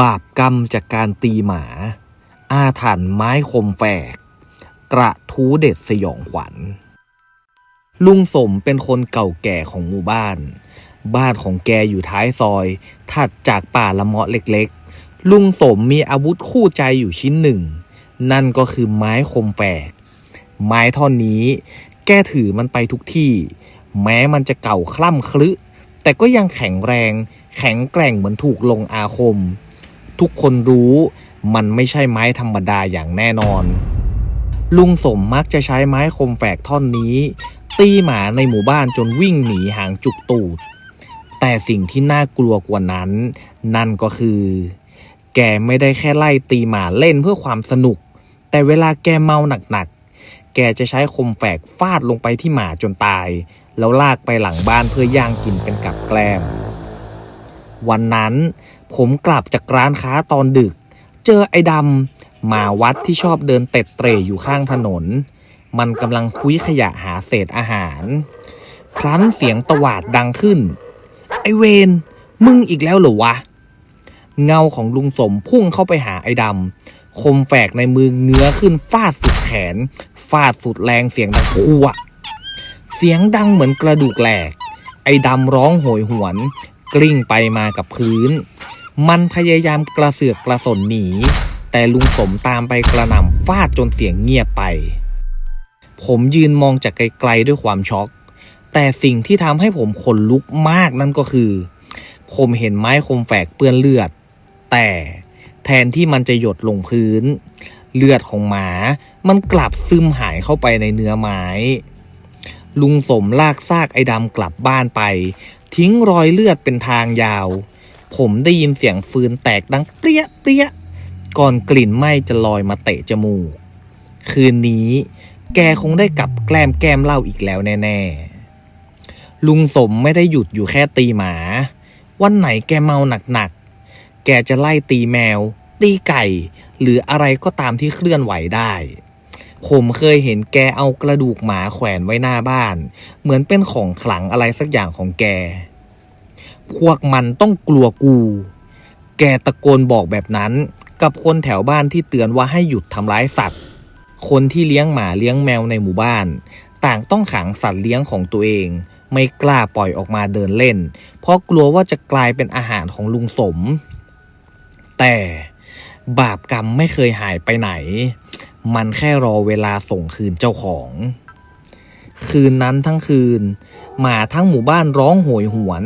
บาปกรรมจากการตีหมา อาถรรพ์ไม้คมแฝก กระทู้เด็ดสยองขวัญ ลุงสมเป็นคนเก่าแก่ของหมู่บ้าน บ้านของแกอยู่ท้ายซอย ถัดจากป่าละเมาะเล็กๆ ลุงสมมีอาวุธคู่ใจอยู่ชิ้นหนึ่ง นั่นก็คือไม้คมแฝก ไม้ท่อนนี้ แกถือมันไปทุกที่ แม้มันจะเก่าคล่ำคลึ แต่ก็ยังแข็งแรง แข็งแกร่งเหมือนถูกลงอาคม ทุกคนรู้มันไม่ใช่ไม้ธรรมดาอย่างแน่นอน ลุงสมมักจะใช้ไม้คมแฝกท่อนนี้ ตีหมาในหมู่บ้านจนวิ่งหนีหางจุกตูด แต่สิ่งที่น่ากลัวกว่านั้น นั่นก็คือ แกไม่ได้แค่ไล่ตีหมาเล่นเพื่อความสนุก แต่เวลาแกเมาหนักๆ แกจะใช้คมแฝกฟาดลงไปที่หมาจนตาย แล้วลากไปหลังบ้านเพื่อย่างกินเป็นกับแกล้มวันนั้น ผมกลับจากร้านค้าตอนดึก เจอไอ้ดำมาวัดที่ชอบเดินเต็ดเตร่อยู่ข้างถนน มันกำลังคุยขยะหาเศษอาหาร ครั้นเสียงตวาดดังขึ้น ไอเวนมึงอีกแล้วเหรอวะ เงาของลุงสมพุ่งเข้าไปหาไอ้ดำคมแฝกในมือเงื้อขึ้นฟาดสุดแขน ฟาดสุดแรงเสียงดังคัวเสียงดังเหมือนกระดูกแหลก ไอ้ดำร้องโหยหวน กลิ้งไปมากับพื้น มันพยายามกระเสือกกระสนหนี แต่ลุงสมตามไปกระหน่ำฟาดจนเสียงเงียบไป ผมยืนมองจากไกลๆด้วยความช็อก แต่สิ่งที่ทำให้ผมขนลุกมากนั่นก็คือ ผมเห็นไม้คมแฝกเปื้อนเลือด แต่แทนที่มันจะหยดลงพื้น เลือดของหมา มันกลับซึมหายเข้าไปในเนื้อไม้ ลุงสมลากซากไอ้ดำกลับบ้านไป ทิ้งรอยเลือดเป็นทางยาว ผมได้ยินเสียงฟืนแตกดังเปรี้ยเปรี้ยก่อนกลิ่นไหม้จะลอยมาเตะจมูก คืนนี้แกคงได้กลับแกล้มแก้มเหล้าอีกแล้วแน่ๆ ลุงสมไม่ได้หยุดอยู่แค่ตีหมา วันไหนแกเมาหนักๆ แกจะไล่ตีแมว ตีไก่ หรืออะไรก็ตามที่เคลื่อนไหวได้ ผมเคยเห็นแกเอากระดูกหมาแขวนไว้หน้าบ้าน เหมือนเป็นของขลังอะไรสักอย่างของแก พวกมันต้องกลัวกู แกตะโกนบอกแบบนั้น กับคนแถวบ้านที่เตือนว่าให้หยุดทำร้ายสัตว์ คนที่เลี้ยงหมาเลี้ยงแมวในหมู่บ้าน ต่างต้องขังสัตว์เลี้ยงของตัวเอง ไม่กล้าปล่อยออกมาเดินเล่น เพราะกลัวว่าจะกลายเป็นอาหารของลุงสม แต่บาปกรรมไม่เคยหายไปไหน มันแค่รอเวลาส่งคืนเจ้าของ คืนนั้นทั้งคืน หมาทั้งหมู่บ้านร้องโหยหวน